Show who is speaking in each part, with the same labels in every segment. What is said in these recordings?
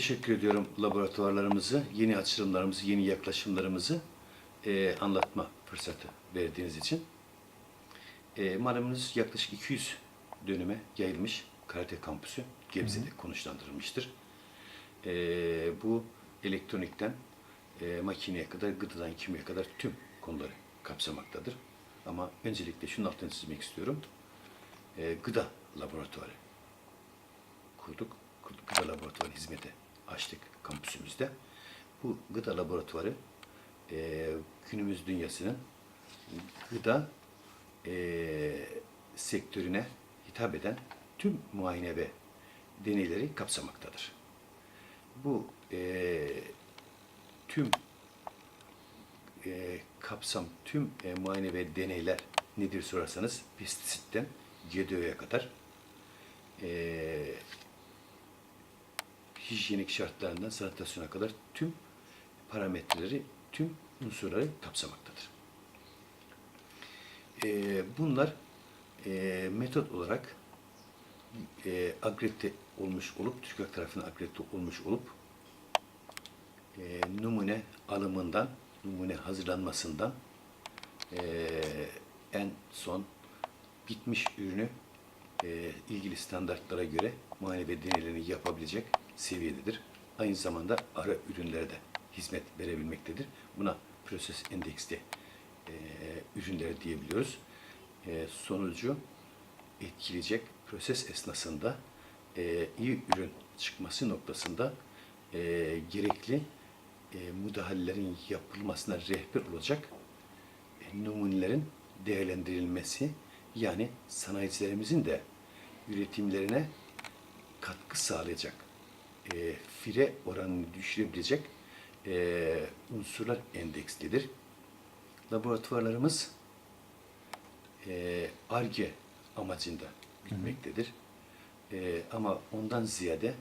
Speaker 1: Teşekkür ediyorum laboratuvarlarımızı, yeni açılımlarımızı, yeni yaklaşımlarımızı e, anlatma fırsatı verdiğiniz için. E, malumunuz yaklaşık 200 dönüme yayılmış karate kampüsü Gebze'de konuşlandırılmıştır. E, bu elektronikten e, makineye kadar, gıdadan kimyaya kadar tüm konuları kapsamaktadır. Ama öncelikle şunun altını çizmek istiyorum. E, gıda laboratuvarı kurduk. Gıda laboratuvarı hizmeti açtık kampüsümüzde. Bu gıda laboratuvarı eee, günümüz dünyasının gıda eee, sektörüne hitap eden tüm muayene ve deneyleri kapsamaktadır. Bu eee, tüm eee, kapsam, tüm eee, muayene ve deneyler nedir sorarsanız pestisitten GDO'ya kadar eee hijyenik şartlarından sanitasyona kadar tüm parametreleri, tüm unsurları kapsamaktadır. Ee, bunlar e, metot olarak e, akredite olmuş olup, TÜRKAK tarafından akredite olmuş olup e, numune alımından, numune hazırlanmasından e, en son bitmiş ürünü e, ilgili standartlara göre muayene ve deneylerini yapabilecek seviyededir. Aynı zamanda ara ürünlere de hizmet verebilmektedir. Buna proses endeksli e, ürünleri diyebiliyoruz. E, sonucu etkileyecek proses esnasında e, iyi ürün çıkması noktasında e, gerekli e, müdahalelerin yapılmasına rehber olacak e, numunelerin değerlendirilmesi yani sanayicilerimizin de üretimlerine katkı sağlayacak, e, fire oranını düşürebilecek e, unsurlar endekslidir. Laboratuvarlarımız e, ARGE amacında gitmektedir. E, ama ondan ziyade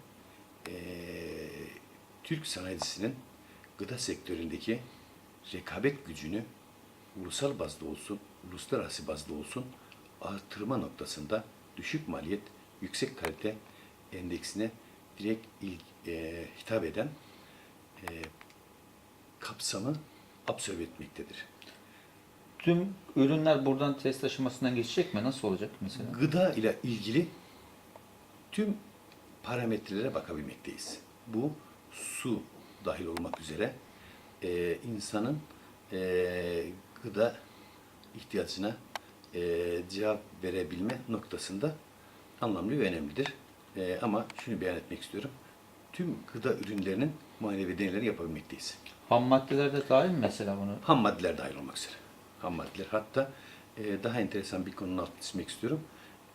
Speaker 1: e, Türk sanayicisinin gıda sektöründeki rekabet gücünü ulusal bazda olsun, uluslararası bazda olsun artırma noktasında düşük maliyet, yüksek kalite endeksine direkt il- e, hitap eden e, kapsamı absorbe etmektedir.
Speaker 2: Tüm ürünler buradan test aşamasından geçecek mi? Nasıl olacak mesela?
Speaker 1: Gıda ile ilgili tüm parametrelere bakabilmekteyiz. Bu su dahil olmak üzere e, insanın e, gıda ihtiyacına e, cevap verebilme noktasında anlamlı ve önemlidir. E, ama şunu beyan etmek istiyorum. Tüm gıda ürünlerinin muayene ve deneyleri yapabilmekteyiz.
Speaker 2: Ham maddeler de dahil mi mesela bunu?
Speaker 1: Ham maddeler dahil olmak üzere. Ham maddeler. Hatta e, daha enteresan bir konunun altını çizmek istiyorum.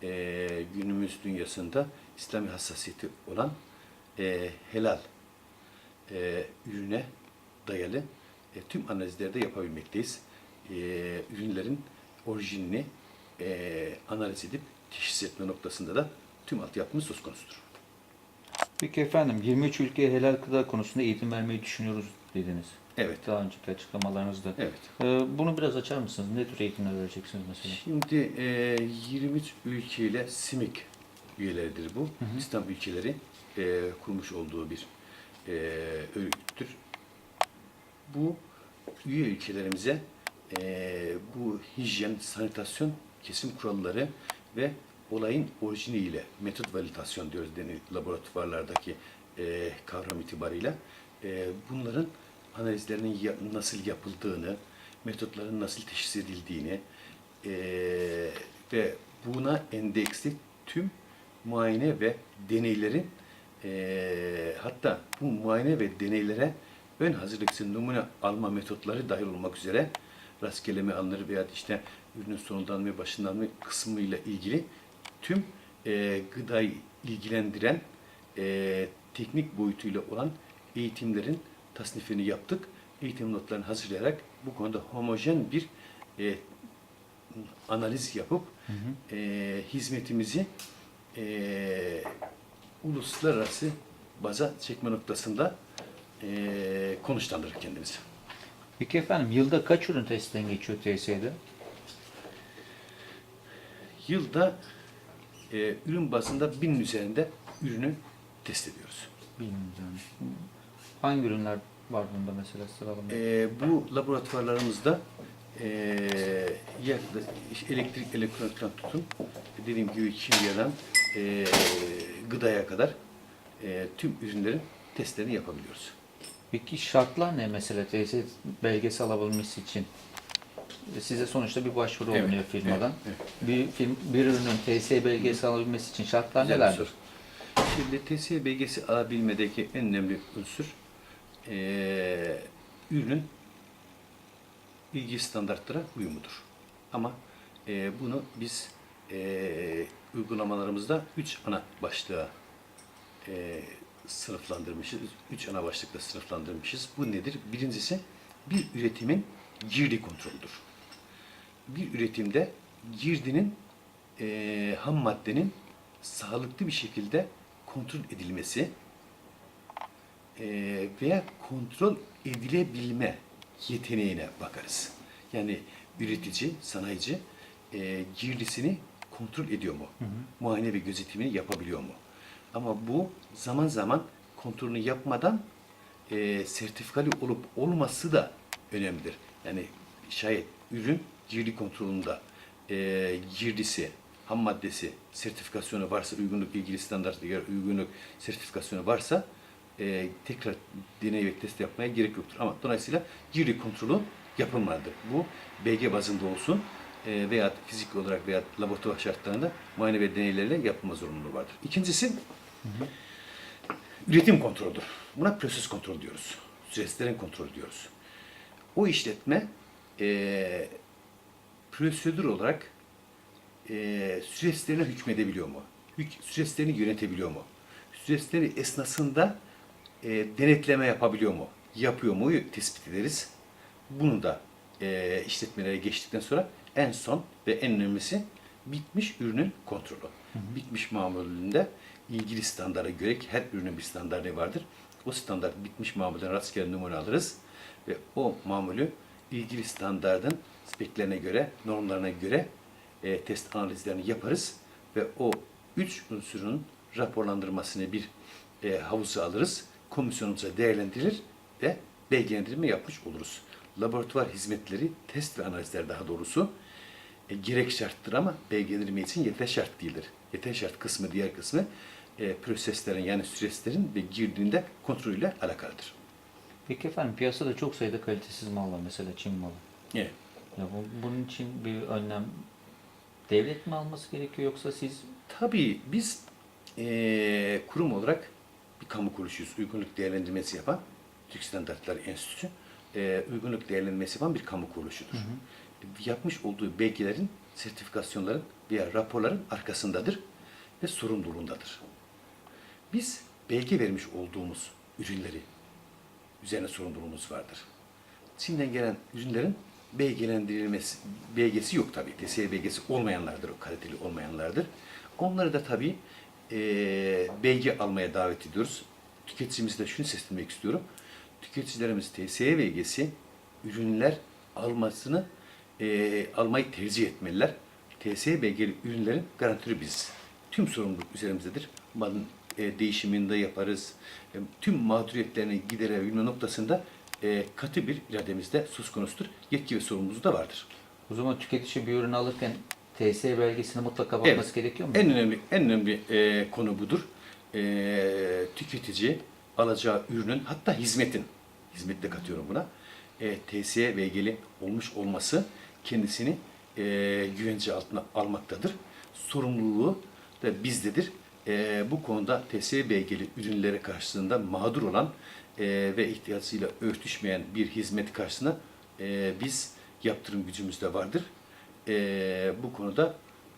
Speaker 1: E, günümüz dünyasında İslami hassasiyeti olan e, helal e, ürüne dayalı e, tüm analizleri de yapabilmekteyiz. E, ürünlerin orijinini e, analiz edip teşhis etme noktasında da tüm altyapımız söz konusudur.
Speaker 2: Peki efendim 23 ülkeye helal gıda konusunda eğitim vermeyi düşünüyoruz dediniz.
Speaker 1: Evet.
Speaker 2: Daha önceki açıklamalarınızda.
Speaker 1: Evet.
Speaker 2: Ee, bunu biraz açar mısınız? Ne tür eğitimler vereceksiniz mesela?
Speaker 1: Şimdi e, 23 ülkeyle SİMİK üyeleridir bu. İslam ülkeleri e, kurmuş olduğu bir e, örgüttür. Bu üye ülkelerimize e, bu hijyen, sanitasyon, kesim kuralları ve olayın orijiniyle metot validasyonu diyoruz denir laboratuvarlardaki e, kavram itibariyle e, bunların analizlerinin ya- nasıl yapıldığını, metotların nasıl teşhis edildiğini e, ve buna endeksli tüm muayene ve deneylerin e, hatta bu muayene ve deneylere ön hazırlıksız numune alma metotları dahil olmak üzere rastgeleme alınır veya işte ürünün sonundan ve başından mı kısmıyla ilgili tüm e, gıdayı ilgilendiren e, teknik boyutuyla olan eğitimlerin tasnifini yaptık. Eğitim notlarını hazırlayarak bu konuda homojen bir e, analiz yapıp e, hizmetimizi e, uluslararası baza çekme noktasında e, konuşlandırır kendimizi.
Speaker 2: Peki efendim yılda kaç ürün testten geçiyor TSE'de?
Speaker 1: Yılda e, ürün bazında binin üzerinde ürünü test ediyoruz.
Speaker 2: Bilmiyorum yani. Hangi ürünler var bunda mesela sıralama?
Speaker 1: Ee, bu laboratuvarlarımızda ee, yaklaşık elektrik elektronikten tutun dediğim gibi kimyadan ee, gıdaya kadar ee, tüm ürünlerin testlerini yapabiliyoruz.
Speaker 2: Peki şartlar ne mesela TS belgesi alabilmesi için? Size sonuçta bir başvuru
Speaker 1: Evet,
Speaker 2: olunuyor firmadan.
Speaker 1: evet,
Speaker 2: Bir film bir ürünün TS belgesi alabilmesi için şartlar
Speaker 1: Güzel
Speaker 2: nelerdir?
Speaker 1: Şimdi TSE belgesi alabilmedeki en önemli unsur eee ürünün ilgi standartlara uyumudur. Ama eee, bunu biz eee, uygulamalarımızda üç ana başlığa eee, sınıflandırmışız. Üç ana başlıkla sınıflandırmışız. Bu nedir? Birincisi bir üretimin girdi kontrolüdür. Bir üretimde girdinin eee, ham maddenin sağlıklı bir şekilde kontrol edilmesi eee, veya kontrol edilebilme yeteneğine bakarız. Yani üretici, sanayici eee girdisini kontrol ediyor mu? Muayene ve gözetimini yapabiliyor mu? Ama bu zaman zaman kontrolünü yapmadan eee sertifikalı olup olması da önemlidir. Yani şayet ürün girdi kontrolünde eee girdisi, ham maddesi sertifikasyonu varsa, uygunluk ilgili standartlara göre uygunluk sertifikasyonu varsa eee, tekrar deney ve test yapmaya gerek yoktur. Ama dolayısıyla girdi kontrolü yapılmalıdır. Bu BG bazında olsun eee veya fizik olarak veya laboratuvar şartlarında muayene ve deneylerle yapılma zorunluluğu vardır. İkincisi üretim kontrolüdür. Buna proses kontrol diyoruz. Süreçlerin kontrolü diyoruz. O işletme eee prosedür olarak eee süreçlerine hükmedebiliyor mu? Hük, süreçlerini yönetebiliyor mu? Süreçleri esnasında eee, denetleme yapabiliyor mu? Yapıyor mu? Tespit ederiz. Bunu da eee işletmelere geçtikten sonra en son ve en önemlisi bitmiş ürünün kontrolü. Bitmiş mamulünde ilgili standarda göre her ürünün bir standardı vardır. O standart bitmiş mamulden rastgele numune alırız ve o mamulü ilgili standardın speklerine göre, normlarına göre e, test analizlerini yaparız ve o üç unsurun raporlandırmasını bir e, havuza alırız, komisyonumuza değerlendirir ve belgelendirme yapmış oluruz. Laboratuvar hizmetleri, test ve analizler daha doğrusu e, gerek şarttır ama belgelendirme için yeter şart değildir. Yeter şart kısmı, diğer kısmı e, proseslerin yani süreçlerin ve girdiğinde kontrolüyle alakalıdır.
Speaker 2: Peki efendim piyasada çok sayıda kalitesiz mal var mesela Çin malı.
Speaker 1: Evet.
Speaker 2: Ya bu, bunun için bir önlem devlet mi alması gerekiyor yoksa siz
Speaker 1: Tabii biz eee, kurum olarak bir kamu kuruluşuyuz. Uygunluk değerlendirmesi yapan Türk Standartlar Enstitüsü eee, uygunluk değerlendirmesi yapan bir kamu kuruluşudur. Yapmış olduğu belgelerin, sertifikasyonların veya raporların arkasındadır ve sorumluluğundadır. Biz belge vermiş olduğumuz ürünleri üzerine sorumluluğumuz vardır. Çin'den gelen ürünlerin belgelendirilmesi, belgesi yok tabii. TSE belgesi olmayanlardır, o kaliteli olmayanlardır. Onları da tabii eee belge almaya davet ediyoruz. Tüketicimize de şunu seslenmek istiyorum. Tüketicilerimiz TSE belgesi ürünler almasını eee, almayı tercih etmeliler. TSE belgeli ürünlerin garantörü biziz. Tüm sorumluluk üzerimizdedir. Malın e, değişimini de yaparız. E, tüm mağduriyetlerini giderebilme noktasında e, katı bir irademizde söz konusudur. Yetki ve sorumluluğumuz da vardır.
Speaker 2: o zaman tüketici bir ürün alırken TS belgesine mutlaka bakması
Speaker 1: Evet.
Speaker 2: gerekiyor mu?
Speaker 1: En önemli en önemli e, konu budur. E, tüketici alacağı ürünün hatta hizmetin, hizmet de katıyorum buna, e, TSE belgeli olmuş olması kendisini e, güvence altına almaktadır. Sorumluluğu da bizdedir. E, bu konuda TSE belgeli ürünlere karşısında mağdur olan e, ve ihtiyacıyla örtüşmeyen bir hizmet karşısında e, biz yaptırım gücümüz de vardır. E, bu konuda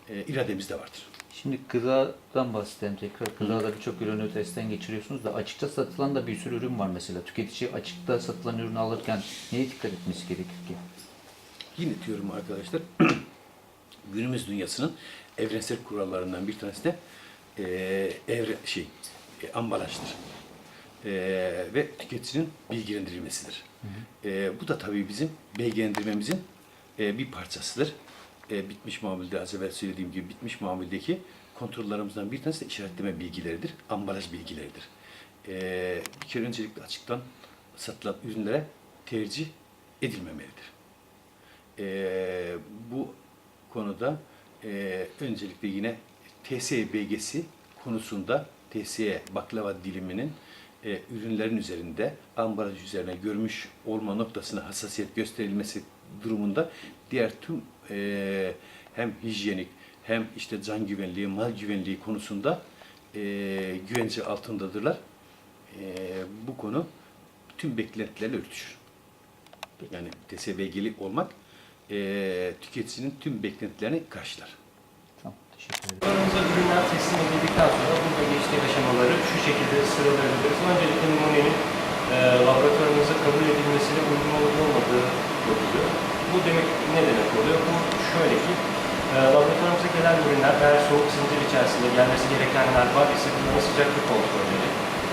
Speaker 1: e, irademiz de vardır.
Speaker 2: Şimdi gıdadan bahsedelim tekrar. Gıdada birçok ürünü testten geçiriyorsunuz da açıkta satılan da bir sürü ürün var mesela. Tüketici açıkta satılan ürünü alırken neye dikkat etmesi gerekir ki?
Speaker 1: Yine diyorum arkadaşlar, günümüz dünyasının evrensel kurallarından bir tanesi de e, evre, şey, e, ambalajdır. E, ve tüketicinin bilgilendirilmesidir. E, bu da tabii bizim bilgilendirmemizin e, bir parçasıdır. E, bitmiş mamulde az evvel söylediğim gibi bitmiş mamuldeki kontrollerimizden bir tanesi de işaretleme bilgileridir, ambalaj bilgileridir. Ee, bir kere öncelikle açıktan satılan ürünlere tercih edilmemelidir. Ee, bu konuda e, öncelikle yine TSE belgesi konusunda TSE baklava diliminin e, ürünlerin üzerinde ambalaj üzerine görmüş olma noktasına hassasiyet gösterilmesi durumunda diğer tüm e, hem hijyenik hem işte can güvenliği, mal güvenliği konusunda e, güvence altındadırlar. E, bu konu tüm beklentilerle örtüşür. Yani TSE belgeli olmak e, tüketicinin tüm beklentilerini karşılar.
Speaker 2: Teşekkür
Speaker 3: ürünler teslim edildikten sonra burada geçtiği aşamaları şu şekilde sıralayabiliriz. Öncelikle numunenin e, laboratuvarımıza kabul edilmesine uygun olup olmadığı bakılıyor. Bu demek ne demek oluyor? Bu şöyle ki e, laboratuvarımıza gelen ürünler eğer soğuk zincir içerisinde gelmesi gerekenler var ise bunların sıcaklık kontrolleri,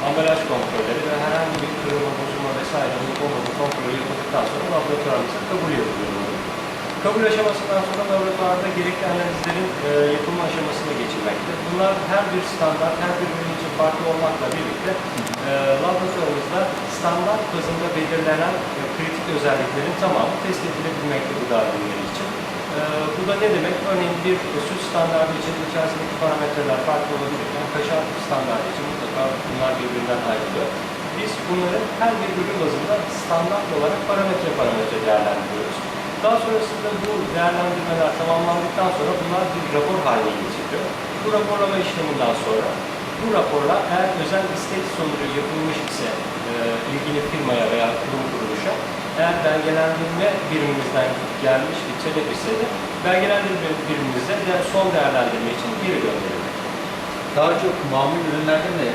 Speaker 3: ambalaj kontrolleri ve herhangi bir kırılma, bozulma vesaire olup olmadığı kontrolü yapıldıktan sonra laboratuvarımıza kabul yapılıyor. Kabul aşamasından sonra laboratuvarda gerekli analizlerin e, yapılma aşamasına geçilmekte. Bunlar her bir standart, her bir ürün için farklı olmakla birlikte e, laboratuvarımızda standart bazında belirlenen e, kritik özelliklerin tamamı test edilebilmekte gıda ürünleri için. E, bu da ne demek? Örneğin bir süt standartı için içerisindeki parametreler farklı olabilirken kaşar standartı için mutlaka bunlar birbirinden ayrılıyor. Biz bunları her bir ürün bazında standart olarak parametre parametre değerlendiriyoruz. Daha sonrasında bu değerlendirmeler tamamlandıktan sonra bunlar bir rapor haline getiriliyor. Bu raporlama işleminden sonra bu raporla eğer özel istek sonucu yapılmış ise e, ilgili firmaya veya kurum kuruluşa eğer belgelendirme birimimizden gelmiş bir talep ise de belgelendirme birimimize de son değerlendirme için geri gönderilir.
Speaker 2: Daha çok mamul ürünlerde mi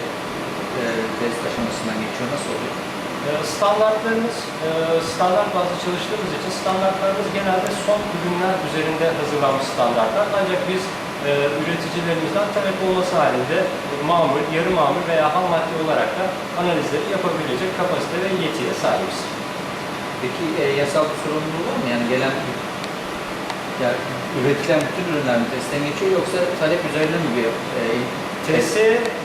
Speaker 2: e, test aşamasından geçiyor? Nasıl oluyor?
Speaker 3: Ee, Standartlarımız, e, standart bazlı çalıştığımız için standartlarımız genelde son ürünler üzerinde hazırlanmış standartlar. Ancak biz e, üreticilerimizden talep olması halinde mamul, yarı mamul veya ham madde olarak da analizleri yapabilecek kapasite ve yetiye sahibiz.
Speaker 2: Peki e, yasal bir sorumluluğu var mı? Yani gelen yani üretilen bütün ürünler mi testten geçiyor yoksa talep üzerine mi bir e,
Speaker 3: TS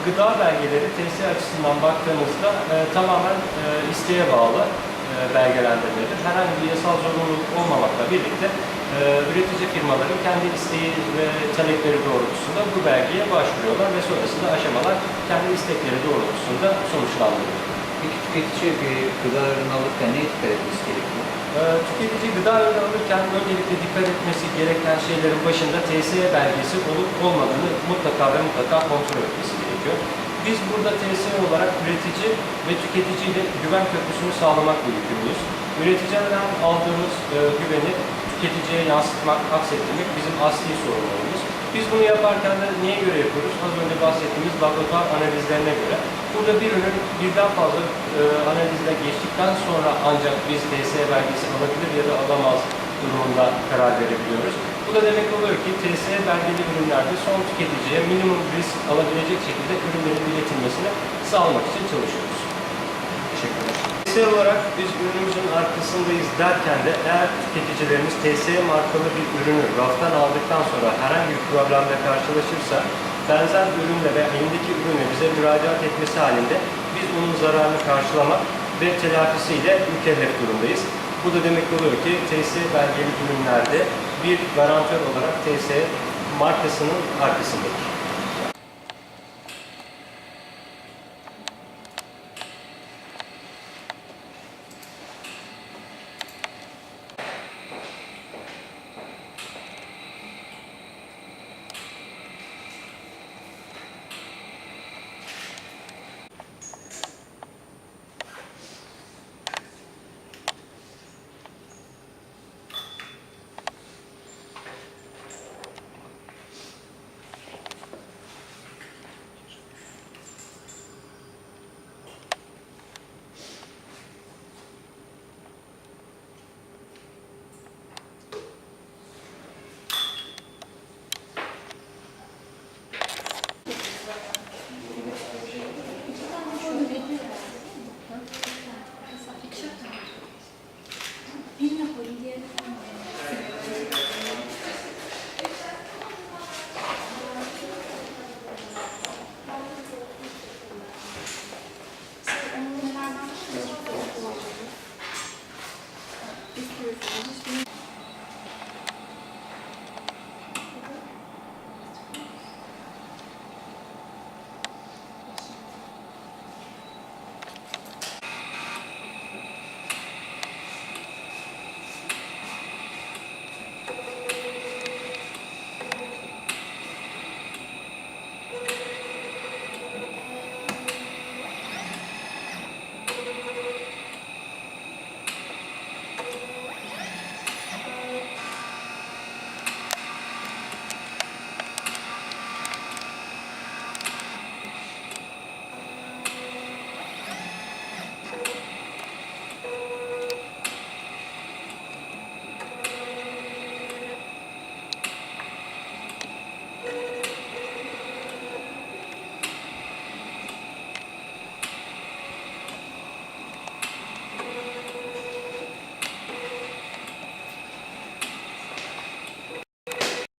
Speaker 3: gıda belgeleri TS açısından baktığımızda e, tamamen e, isteğe bağlı e, belgelendirmedir. Herhangi bir yasal zorunluluk olmamakla birlikte e, üretici firmaların kendi isteği ve talepleri doğrultusunda bu belgeye başvuruyorlar ve sonrasında aşamalar kendi istekleri doğrultusunda sonuçlandırılıyor.
Speaker 2: Peki tüketici bir gıda ürünü alırken neye dikkat etmesi gerekiyor?
Speaker 3: Ee, Tüketici gıda ürünü alırken öncelikle dikkat etmesi gereken şeylerin başında TSE belgesi olup olmadığını mutlaka ve mutlaka kontrol etmesi gerekiyor. Biz burada TSE olarak üretici ve tüketici ile güven köprüsünü sağlamakla yükümlüyüz. Üreticiden aldığımız e, güveni tüketiciye yansıtmak, aksettirmek bizim asli sorumluluğumuz. Biz bunu yaparken de neye göre yapıyoruz? Az önce bahsettiğimiz laboratuvar analizlerine göre. Burada bir ürün birden fazla e, analizle geçtikten sonra ancak biz TSE belgesi alabilir ya da alamaz durumunda karar verebiliyoruz. Bu da demek oluyor ki TSE belgeli ürünlerde son tüketiciye minimum risk alabilecek şekilde ürünlerin iletilmesini sağlamak için çalışıyoruz. TSE olarak biz ürünümüzün arkasındayız derken de eğer tüketicilerimiz TSE markalı bir ürünü raftan aldıktan sonra herhangi bir problemle karşılaşırsa benzer ürünle ve elindeki ürünle bize müracaat etmesi halinde biz onun zararını karşılamak ve telafisiyle mükellef durumdayız. Bu da demek oluyor ki TSE belgeli ürünlerde bir garantör olarak TSE markasının arkasındadır.